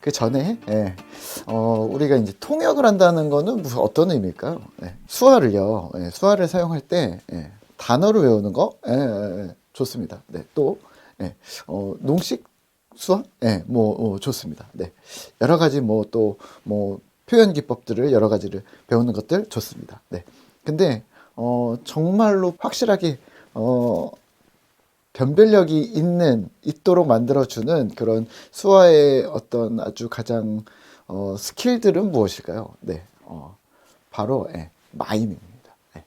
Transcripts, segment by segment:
그 전에 예, 어, 우리가 이제 통역을 한다는 거는 무슨 어떤 의미일까요? 예, 수화를요. 예, 수화를 사용할 때 예, 단어를 외우는 거 예, 예, 예, 좋습니다. 네, 또 예, 어, 농식 수화? 예, 뭐 어, 좋습니다. 네, 여러 가지 뭐 또뭐 표현 기법들을 여러 가지를 배우는 것들 좋습니다. 네, 근데 어, 정말로 확실하게 어, 변별력이 있는 있도록 만들어주는 그런 수화의 어떤 아주 가장 어, 스킬들은 무엇일까요? 네, 어, 바로 예, 마임입니다. 예.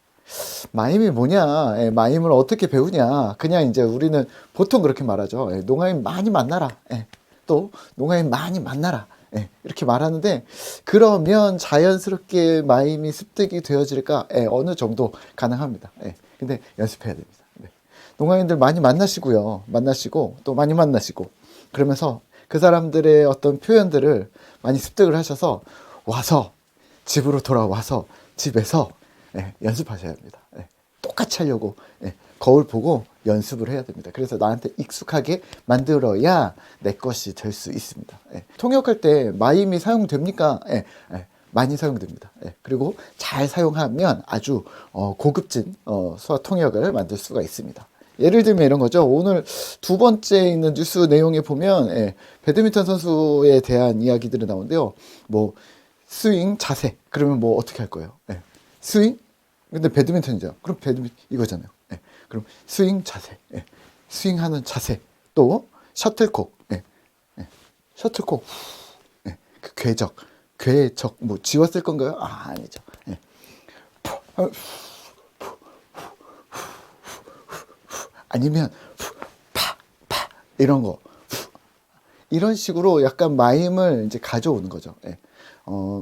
마임이 뭐냐? 예, 마임을 어떻게 배우냐? 그냥 이제 우리는 보통 그렇게 말하죠. 예, 농아인 많이 만나라. 예, 또 농아인 많이 만나라. 예, 이렇게 말하는데 그러면 자연스럽게 마임이 습득이 되어질까? 예, 어느 정도 가능합니다. 예, 근데 연습해야 됩니다. 네. 농아인들 많이 만나시고요. 만나시고 또 많이 만나시고 그러면서 그 사람들의 어떤 표현들을 많이 습득을 하셔서 와서 집으로 돌아와서 집에서 예, 연습하셔야 합니다. 예, 똑같이 하려고 예, 거울 보고 연습을 해야 됩니다. 그래서 나한테 익숙하게 만들어야 내 것이 될 수 있습니다. 예, 통역할 때 마임이 사용됩니까? 예, 예, 많이 사용됩니다. 예, 그리고 잘 사용하면 아주 어, 고급진 어, 수화 통역을 만들 수가 있습니다. 예를 들면 이런 거죠. 오늘 두 번째 있는 뉴스 내용에 보면 예, 배드민턴 선수에 대한 이야기들이 나오는데요. 뭐 스윙 자세 그러면 뭐 어떻게 할 거예요? 예, 스윙 근데 배드민턴이죠. 그럼 배드민턴 이거잖아요. 예, 그럼 스윙 자세, 예, 스윙하는 자세 또 셔틀콕, 예, 예, 셔틀콕, 예, 그 궤적, 궤적 뭐 지웠을 건가요? 아 아니죠. 예. 푸, 어, 아니면 푸, 파, 파 이런 거 푸. 이런 식으로 약간 마임을 이제 가져오는 거죠. 예. 어,